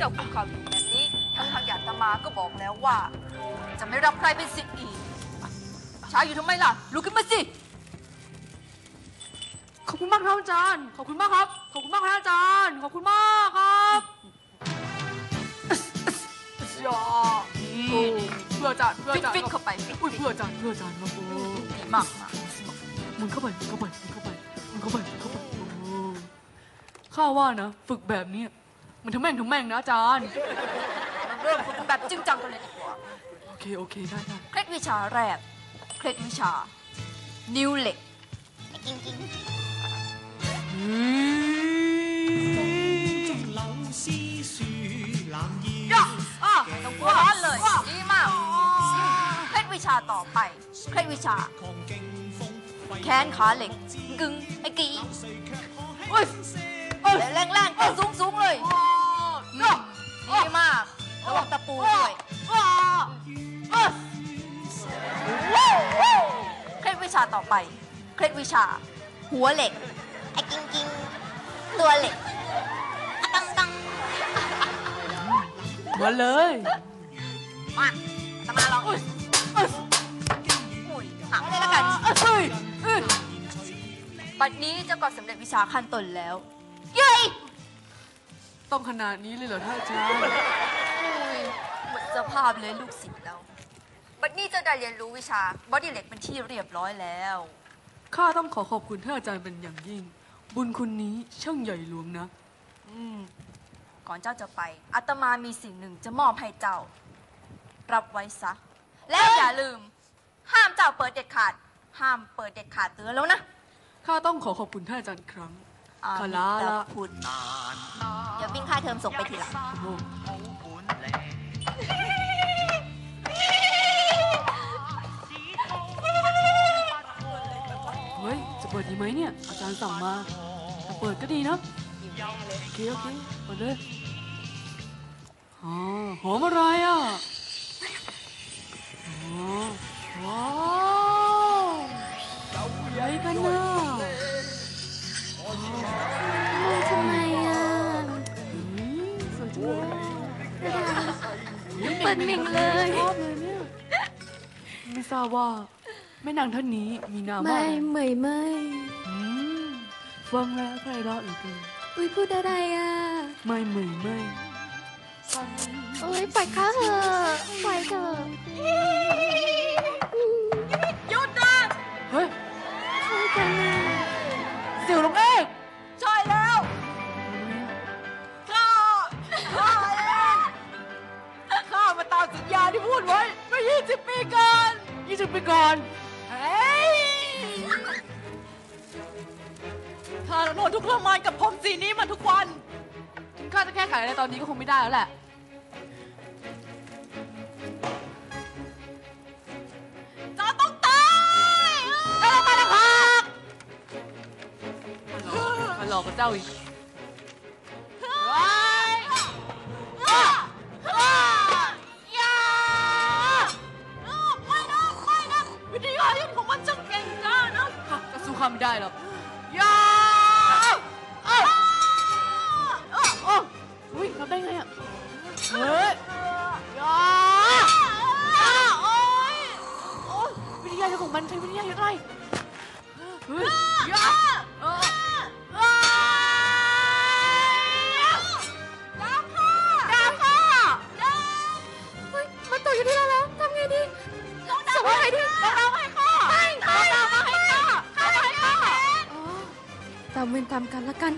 เจ้าคุกเข่าอยู่แบบนี้ทั้งทางยาตมาก็บอกแล้วว่า จะไม่รับใครเป็นสิทธิ์อีก ช้าอยู่ทำไมล่ะลุกขึ้นมาสิ ขอบคุณมากครับอาจารย์ ขอบคุณมากครับ ขอบคุณมากครับอาจารย์ ขอบคุณมากครับยาโอ้เพื่ออาจารย์เพื่อฟิอากจารย์ฟิกเข้าไปฟิกอุ้ยเพื่ออาจารย์เพื่ออาจารย์ครับโอ้ดีมากมากหมุนเข้าไปหมุนเข้าไปหมุนเข้าไปหมุนเข้าไปหมุนเข้าไปโอ้ข้าว่านะ ฝึกแบบเนี้ย มันทั้งแม่งทั้งแม่งนะอาจารย์ เริ่มคุณแบบจริงจังกันเลยดีวโอเค โอเค ได้ได้เคล็ดวิชาแรก เคล็ดวิชา นิ้วเหล็ก ยะอะต้องหัวร้อนเลย ดีมาก เคล็ดวิชาต่อไป เคล็ดวิชา แขนขาเหล็ก กึ่งไอ้กีอุ้ยร็แรงๆแต่สูงๆเลย ปูด้วยเคล็ดวิชาต่อไป เคล็ดวิชา หัวเหล็กไอ้กิงกิงตัวเหล็กอะตังตังมาเลยมาตะมาลองอุ้ยหาเลยล้วกันเฮ้ยเฮ้ยบัดนี้เจ้าก็สำเร็จวิชาขั้นตนแล้ว เย้ ต้องขนาดนี้เลยเหรอท่านอาจารย์ หมดสภาพเลยลูกศิษย์แล้วบัดนี้เจะได้เรียนรู้วิชาบอดี้เหล็กเป็นที่เรียบร้อยแล้ว ข้าต้องขอขอบคุณท่านอาจารย์เป็นอย่างยิ่ง บุญคุณนี้ช่างใหญ่หลวงนะ อืม ก่อนเจ้าจะไปอาตมามีสิ่งหนึ่งจะมอบให้เจ้า รับไว้ซะ และอย่าลืม ห้ามเจ้าเปิดเด็ดขาด ห้ามเปิดเด็ดขาดเตือนแล้วนะ ข้าต้องขอขอบคุณท่านอาจารย์อีกครั้งคาลาละพุทธเดี๋ยววิ่งค่าเทอมส่งไปทีหลัง โอ้ เฮ้ย จะเปิดดีไหมเนี่ย อาจารย์สั่งมาถ้าเปิดก็ดีนะโอเคโอเคเปิดเลยอ๋อหอมอะไรอะ เปิดหมิงเลย ชอบเลยเนี่ย ไม่ทราบว่าแม่นางท่านนี้มีนามว่าไม่อะไรเหมยไม่อืมฟังแล้วไพเราะเหลือเกินอุ้ยพูดอะไรอะ ไม่เหมยไม่ โอ้ยปล่อยข้าเถอะปล่อยเถอะ 20 ปีก่อน 20 ปีก่อน เฮ้ยข้าต้องทนทุกข์ทรมานกับผมสีนี้มาทุกวัน ถึงข้าจะแก้ไขอะไรตอนนี้ก็คงไม่ได้แล้วแหละจะต้องตายเจ้าต้องมาแล้วครับมาหลอกกับเจ้าอีก ไม่ได้หรอกอย่าเอ้ยโอ้อุ้ยทำได้ไงอะเฮ้ยอย่าโอ๊ยโอ้ยวิทยายุทธของมันใช้วิทยายุทธอะไรเฮ้ยอย่าเอออย่าอย่าค่ะอย่าค่ะอย่าเฮ้ยมันตกอยู่ที่เราแล้วทำไงดีต้องดาวให้ดิต้องดาวให้ข้าต้องดาว ตามเวรตามกันละกัน